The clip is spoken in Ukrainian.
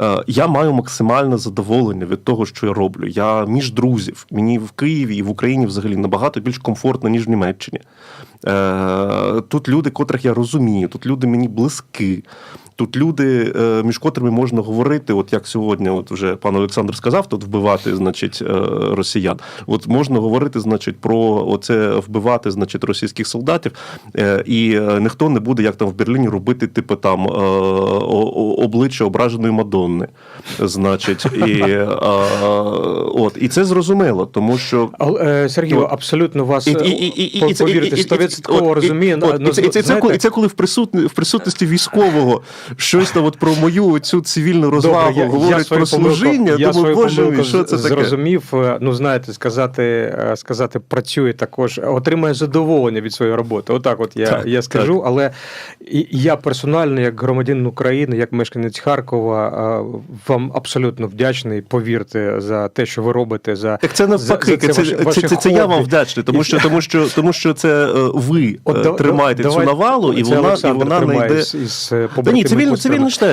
Е, Я маю максимальне задоволення від того, що я роблю. Я між друзів. Мені в Києві і в Україні взагалі набагато більш комфортно, ніж в Німеччині. Е, Тут люди, котрих я розумію, тут люди мені близькі. Тут люди, е, між котрими можна говорити, от як сьогодні, от вже пан Олександр сказав, тут вбивати, значить, е, росіян. От можна говорити, значить, про оце вбивати, значить, російських солдатів, е, і ніхто не буде, як там в Берліні, робити, типу там обличчя ображеної Мадонни. Значить, і, от, і це зрозуміло, тому що. Сергію, абсолютно вас це- повірте, стовідсотково і- розумію. Ну, і це- це- це коли- це в присутності військового щось там от про мою цю цивільну розвагу Добре, я, говорить я про служіння. я думаю, боже що це таке? зрозумів. Е, Ну, знаєте, сказати, е, сказати працює також, отримує задоволення від своєї роботи. Отак, от я, Так, я скажу. Але я персонально, як громадянин України, як мешканець Харкова, е, вам абсолютно вдячний. Повірте за те, що ви робите. За Так це навпаки, це, це, це, ваше це, це я вам вдячний, тому що, тому що, тому що це ви От тримаєте да- цю навалу, і вона, і вона не йде. із- із Та ні, по цивільно ж теж.